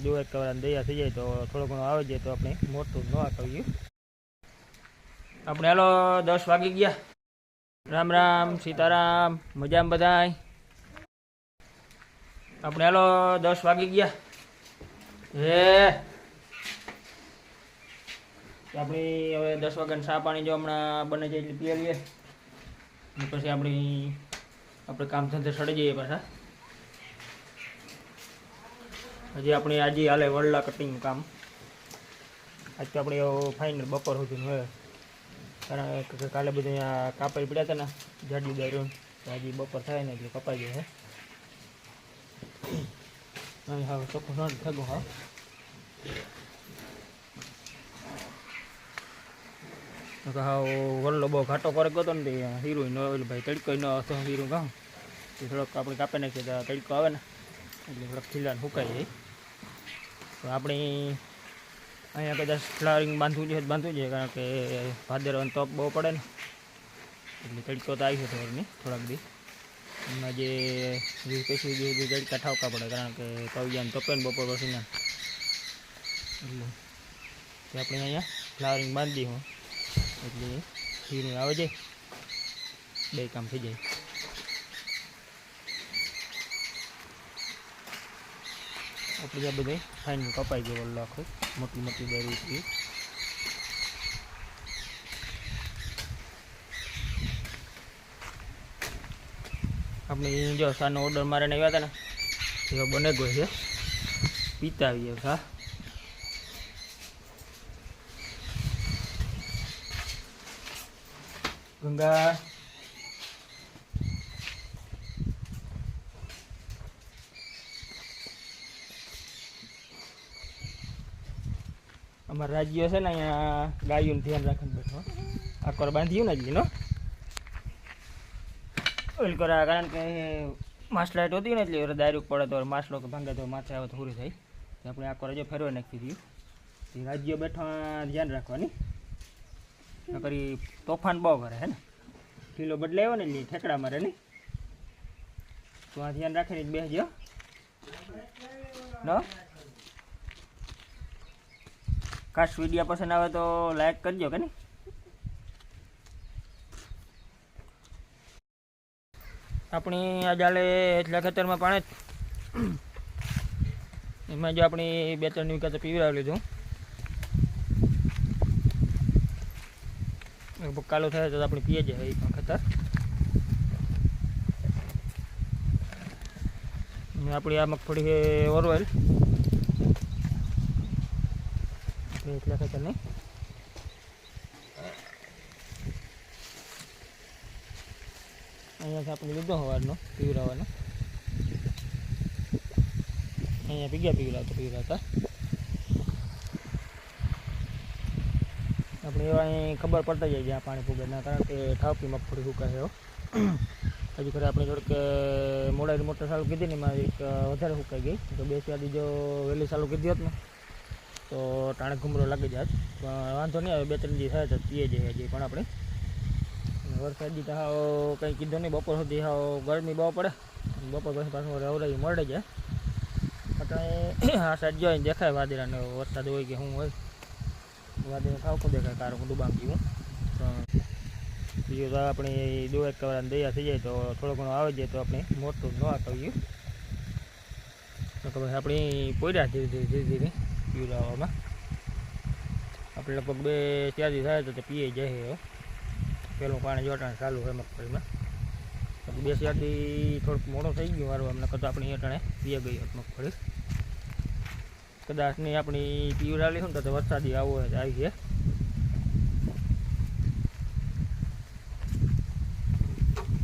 દોઢ કવડા દયા થઈ જાય તો થોડો ઘણો આવે જાય તો આપણે મોટું ન ગયું આપણે હાલો દસ વાગી ગયા. રામ રામ, સીતારામ, મજામાં બધાય? આપણે હાલો દસ વાગી ગયા. હે? આપણી હવે દસ વાગ્યાની ચા પાણી જો હમણાં બને જાય એટલે પીએ લઈએ પછી આપણી આપણે કામ ધંધે સડી જઈએ પાછા. હજી આપણે આજે હાલે વડલા કટિંગ કામ. આજ આપણે ફાઇનલ બપોર સુધીનું હોય કારણ કે કાલે બધું અહીંયા કાપાઈ પડ્યા હતા ને, જાડી દારૂ હજી બપોર થાય ને એટલે કપાઈ જાય હે. હા ચોખ્ખું ન થતું હા નકર વલ્લો બહુ ઘાટો ફરક ગયો ને હીરો ભાઈ તડકો ન હતો હીરો કાં થોડોક આપણે કાપી નાખીએ તો તડકો આવે ને. એટલે થોડોક ખીલાને સુકાઈ જાય તો આપણે અહીંયા કદાચ ફ્લાવરિંગ બાંધવું જોઈએ બાંધવું જોઈએ કારણ કે ભાદરવાનો તપ બહુ પડે ને. એટલે તડકો તો આવી છે થોડીની થોડાક દી. એમાં જે વીસ પચીસ દિવસ તડકા ઠાવકા પડે, કારણ કે તવિયાને તપે ને બપોર પછી એટલે તે આપણે અહીંયા ફ્લાવરિંગ બાંધી હું એટલે ખીરું આવે જાય બે કામ થઈ જાય. આપણે આ બધા ફાઇનલ કપાઈ ગયો વલ્લો મોટી મોટી દરી છે. આપણે જો સાનો ઓર્ડર મારે આવ્યા હતા ને, એવો બને ગયો છે. પીતા આવીએ હા. ગંગા અમારા રાજ્ય છે ને અહીંયા ગાયોનું ધ્યાન રાખીને બેઠો આ કોર બાંધ્યું ને હજી નો ઓલ કરા કારણ કે માછલાઈટ હોતી ને એટલે દારૂ પડે તો માછલો કે ભાંગે તો માછા આવે તો પૂરી થાય. આપણે આ કોર જો ફેરવા નાખી દીધું. રાજ્ય બેઠા ધ્યાન રાખવાની. નકરી તોફાન બહુ કરે, હે ને. કિલો બદલાયો ને એટલે ઠેકડા મારે, ને. તો આ ધ્યાન રાખીને જ બેસજો નો? ખાસ વીડિયો પસંદ આવે તો લાઈક કરજો કે નહીં? આપણી આ જાલે એટલા ખેતરમાં પાણી એમાં જો આપણી બે ત્રણ વિકાસ પીવડાવી લગભગ કાલો થાય તો આપણે પીએ જાય એ પણ ખતર. આપણી આ મગફળી ઓરવેલ. આપણે એટલે કે નહીં અહીંયાથી આપણે લીધો સવારનો પીવરાવાનો અહીંયા પીગ્યા પીવડાવતા પીવરાતા આપણે એવા અહીં ખબર પડતા જાય જ્યાં પાણી પૂગે ના કારણ કે ઠાપી મગફળી સુકાય એવો હજુ ખરે આપણે થોડીક મોડા મોટર ચાલુ કીધી ને એમાં એક વધારે સુકાઈ ગઈ. તો બે ચાર જો વહેલી ચાલુ કીધી હોત ને તો ટાણે ઘૂમરો લાગી જાત. પણ વાંધો નહીં આવે બે ત્રણ દિવસ થાય તો પીએ જઈએ હજી પણ આપણે. વરસાદી તો કંઈ કીધું નહીં, બપોર સુધી હાવ ગરમી બહુ પડે. બપોર પછી પાછું રવરાઈ મળે જાય એટલે આ સાઈડ જોઈને દેખાય વાદળાને વરસાદ હોય કે શું હોય. વાદળ ખાવખું દેખાય કારણ ડૂબામ પણ બીજું તો આપણે દોઢ કવડા દયા થઈ જાય તો થોડો ઘણો આવે જાય તો આપણે મોટું ન આકવીએ તો ભાઈ આપણે પોયરા ધીરે ધીરે ધીરે ધીરે પીવડાવવામાં. આપણે લગભગ બે ચારથી થાય તો તે પીએ જાય પહેલું પાણી જોટાણ ચાલુ હોય મગફળીમાં. બે ચારથી થોડુંક મોડો થઈ ગયું મારું અમને કદાચ આપણી અટાણે પીએ ગઈ હોત મગફળી. કદાચ નહીં આપણી પીવડાવી હોય ને તો વરસાદી આવો હોય આવી જાય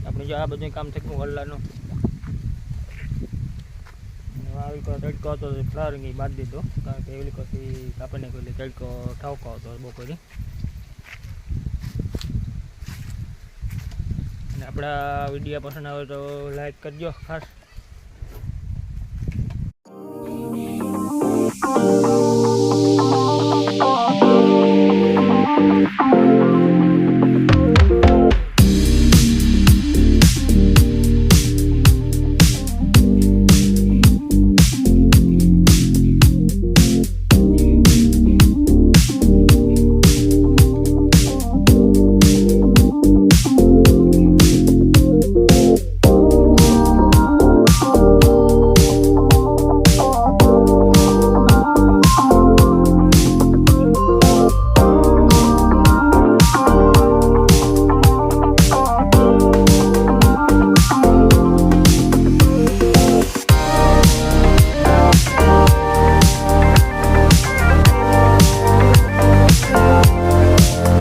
આપણે જો આ બધું કામ થયું વલ્લાનું આવી કોઈ તડકો હતો ફ્લાવરિંગ બાદ દીધો કારણ કે એવી કોઈ આપણને કોઈ તડકો ઠાવકો હતો બપોરે અને આપણા વીડિયો પસંદ આવે તો લાઈક કરજો ખાસ